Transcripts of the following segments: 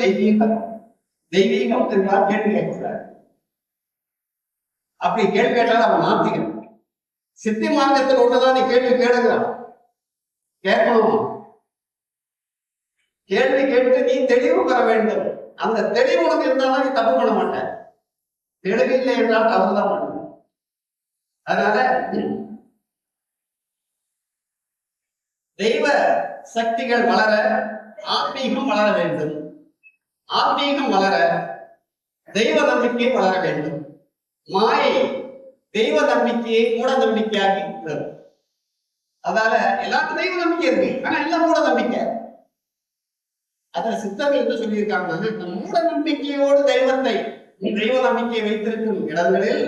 தெய்வீகம் தெய்வீகம் தெரிஞ்சால் கேள்வி கேட்கக்கூடாது. அப்படி கேள்வி கேட்டால் அவன் மாத்திக்கணும். சித்தி மார்க்கத்தில் உள்ளதான் நீ கேள்வி கேளுங்கிறான் கேட்கணும்? கேள்வி கேட்டு நீ தெளிவு பெற வேண்டும். அந்த தெளிவு உனக்கு இருந்தாலும் நீ தப்பு பண்ண மாட்ட. தெளிவில்லை என்றால் தவறுதான் பண்ணணும் அதனால தெய்வ சக்திகள் வளர ஆன்மீகம் வளர வேண்டும். ஆன்மீகம் வளர தெய்வ நம்பிக்கை வளர வேண்டும். மாயை தெய்வ நம்பிக்கையை மூட நம்பிக்கையாகி உள்ளது அதால எல்லாருக்கும் தெய்வ நம்பிக்கை இருக்கு. ஆனா எல்லாம் மூட நம்பிக்கை. அதுல சித்தர்கள் என்ன சொல்லியிருக்காங்கன்னா இந்த மூட நம்பிக்கையோடு தெய்வத்தை தெய்வ நம்பிக்கையை வைத்திருக்கும் இடங்களில்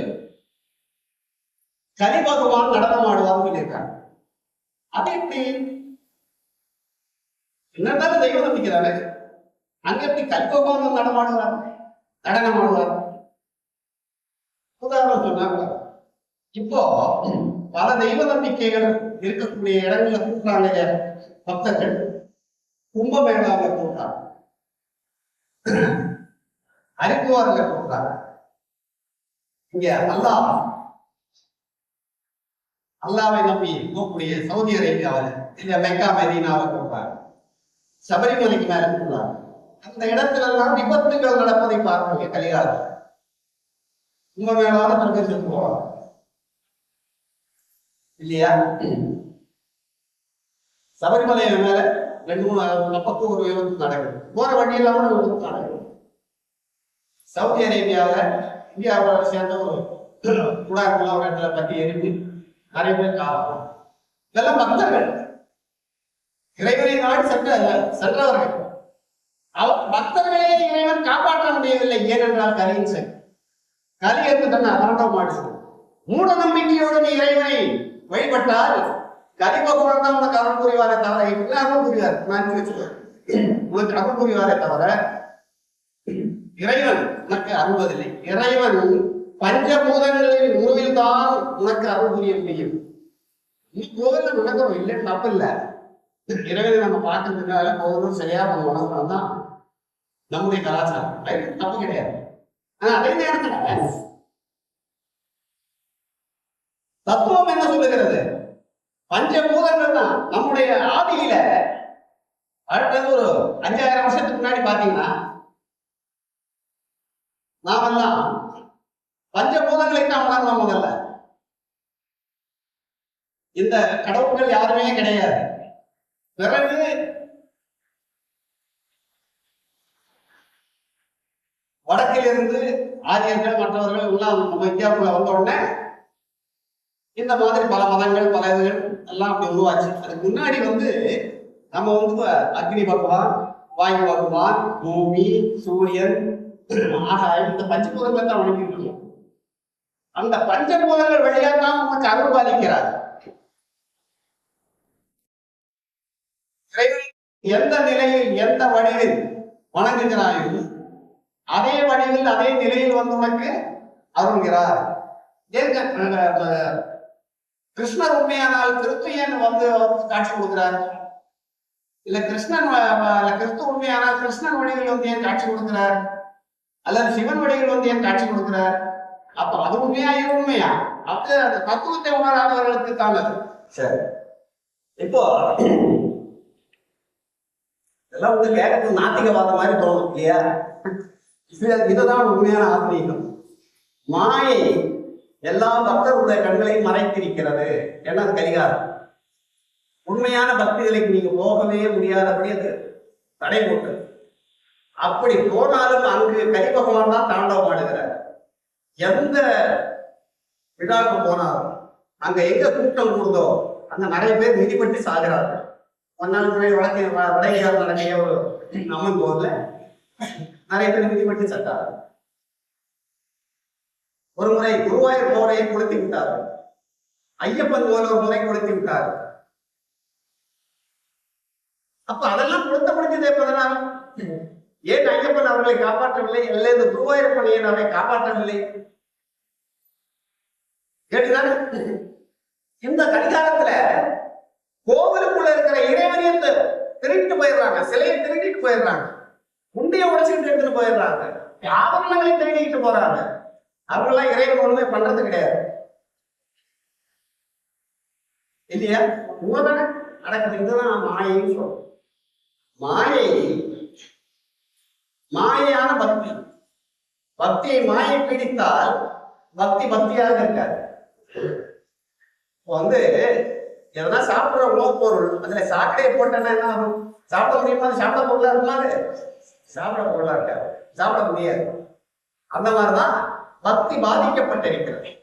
கலி பகவான் நடனமாடுவார்னு சொல்லியிருக்காங்க. அது எப்படி? என்னதான் தெய்வ நம்பிக்கை தானே? அங்க எப்படி கலி நடமாடுவார்? நடனமாடுவார். உதாரணம் சொன்னாங்க இப்போ பல தெய்வ நம்பிக்கைகள் இருக்கக்கூடிய இடங்கள்ல கூட்டுறாங்க இல்லையா பக்தர்கள். கும்பமேளாவில் கூட்டுறாங்க அரிக்குவாரில் கூட்டுறாங்க இங்க அல்லாஹ் அல்லாவை நம்பி போகக்கூடிய சவுதி அரேபியாவில் இல்ல மெக்கா மெதீனாவில் கூட்டுறாங்க சபரிமலைக்கு மேல கூட்டுறாங்க அந்த இடத்துல எல்லாம் விபத்துகள் நடப்பதை பார்ப்பாங்க கலிகாலம் கும்பமேளாவில் பிரபஞ்சம் போவாங்க இல்லையா? சபரிமலை மேல ரெண்டு மூணு பக்கம் ஒரு விபத்து நடக்குது. போற வழியெல்லாம் ஒரு விபத்து நடக்குது. சவுதி அரேபியாவில் இந்தியாவோட சேர்ந்த ஒரு குடாக்குள்ள ஒரு இடத்துல பற்றி எரிஞ்சு நிறைய பேர் காவலாம் இதெல்லாம் பக்தர்கள். இறைவனை நாடி சென்ற சென்றவர்கள். பக்தர்களே இறைவன் காப்பாற்ற முடியவில்லை. ஏனென்றால் கலியின் சக்தி கலி என்று தன்னை அதாண்டம் மாடுகிறது மூட நம்பிக்கையோடு நீ இறைவனை வழிபட்டால் கலி பகவான் தான் உனக்கு அருள் புரிவாரே தவிர இல்லை அருள் புரிவார் நான் வச்சுக்கேன் உனக்கு அருள் புரிவாரே தவிர இறைவன் உனக்கு அருள்வதில்லை. இறைவன் பஞ்சபூதங்களின் உருவில் தான் உனக்கு அருள் புரிய முடியும். நீ கோவில்ல நடக்கிறோம் இல்லைன்னு தப்பு இல்லை. இறைவனை நம்ம பார்க்கறதுக்காக போகணும் சரியா நம்ம உணர்ந்தோம் தான் நம்முடைய கலாச்சாரம் ரைட் தப்பு கிடையாது. ஆனா அதே நேரத்துல தத்துவம் என்ன சொல்லுகிறது? பஞ்சபூதங்கள் தான் நம்முடைய ஆதியில அடுத்தது ஒரு அஞ்சாயிரம் வருஷத்துக்கு முன்னாடி பாத்தீங்கன்னா நாமெல்லாம் பஞ்சபூதங்களை தான் உணர்ந்தோம் முதல்ல. இந்த கடவுள்கள் யாருமே கிடையாது. பிறகு வடக்கிலிருந்து ஆரியர்கள் மற்றவர்கள் எல்லாம் நம்ம இந்தியாவுக்குள்ள வந்த உடனே இந்த மாதிரி பல மதங்கள் பல இதுகள் எல்லாம் அப்படி உருவாச்சு. அதுக்கு முன்னாடி வந்து நம்ம வந்து அக்னி பகவான் வாயு பகவான் பூமி சூரியன் ஆகாயம் இந்த பஞ்சபூதங்களை தான் வணங்கிட்டு இருக்கோம். அந்த பஞ்சபூதங்கள் வழியா தான் நமக்கு அருள் பாதிக்கிறார் இறைவனை எந்த நிலையில் எந்த வடிவில் வணங்குகிறாயோ அதே வடிவில் அதே நிலையில் வந்து உனக்கு அருள்கிறார். கிருஷ்ணர் உண்மையானால் கிறிஸ்துவன் வந்து காட்சி கொடுக்கிறார்? இல்ல கிருஷ்ணன் கிறிஸ்து உண்மையானால் கிருஷ்ணன் வடிவில் வந்து ஏன் காட்சி கொடுக்கிறார்? அல்லது சிவன் வடிவில் வந்து ஏன் காட்சி கொடுக்கிறார்? அப்ப அது உண்மையா இது உண்மையா? அப்ப அந்த தத்துவத்தை உணராதவர்களுக்கு தான் சரி. இப்போ இதெல்லாம் வந்து கேட்கறது நாத்திகவாத மாதிரி தோணும் இல்லையா? இது இதுதான் உண்மையான ஆத்மீகம் மாயை எல்லா பக்தருடைய கண்களையும் மறைத்திருக்கிறது. என்ன அது கரிகாரம் உண்மையான பக்திகளுக்கு நீங்க போகவே முடியாதபடி அது தடை போட்டு. அப்படி போனாலும் அங்கு கரி பகவான் தான் தாண்டவம் ஆடுகிறார் எந்த விழாவுக்கு போனாலும் அங்க எங்க கூட்டம் கூடுதோ அங்க நிறைய பேர் மிதிப்பட்டு சாகிறார்கள். ஒரு நாள் முன்னாடி வடக்கு வ- நடக்கிய ஒரு அம்மன் கோவில்ல நிறைய பேர் மிதிப்பட்டு சட்டார் ஒரு முறை குருவாயூர் போரை கொளுத்தி விட்டார் ஐயப்பன் கோவில் ஒரு முறை கொளுத்தி விட்டார் அப்ப அதெல்லாம் கொளுத்த முடிஞ்சது எப்பதனால் ஏன் ஐயப்பன் அவர்களை காப்பாற்றவில்லை? இல்லை இந்த குருவாயூரப்பன் ஏன் அவரை காப்பாற்றவில்லை. கேட்டுதான்? இந்த கடிகாரத்துல போயிடுறாங்க. சிலையை உண்டிய உடைச்சுக்கிட்டு எடுத்துட்டு போயிடுறாங்க. ஆபரணங்களை தேடிக்கிட்டு போறாங்க. அவங்கெல்லாம் இறைவன் ஒண்ணுமே பண்றது கிடையாது. இல்லையா? உண்மைதானே நடக்குது இதுதான் மாயைன்னு சொல்றோம். மாயை மாயையான பக்தி. பக்தியை மாயை பிடித்தால் பக்தி பக்தியாக இருக்காது. வந்து எதனா சாப்பிடுற உணவுப் பொருள் அதுல சாக்கடையை போட்டேன்னா என்ன ஆகும்? சாப்பிட முடியுமா? சாப்பிட பொருளா இருக்காது சாப்பிட பொருளா இருக்காது சாப்பிட முடியாது. அந்த மாதிரிதான் பக்தி பாதிக்கப்பட்டிருக்கிறது.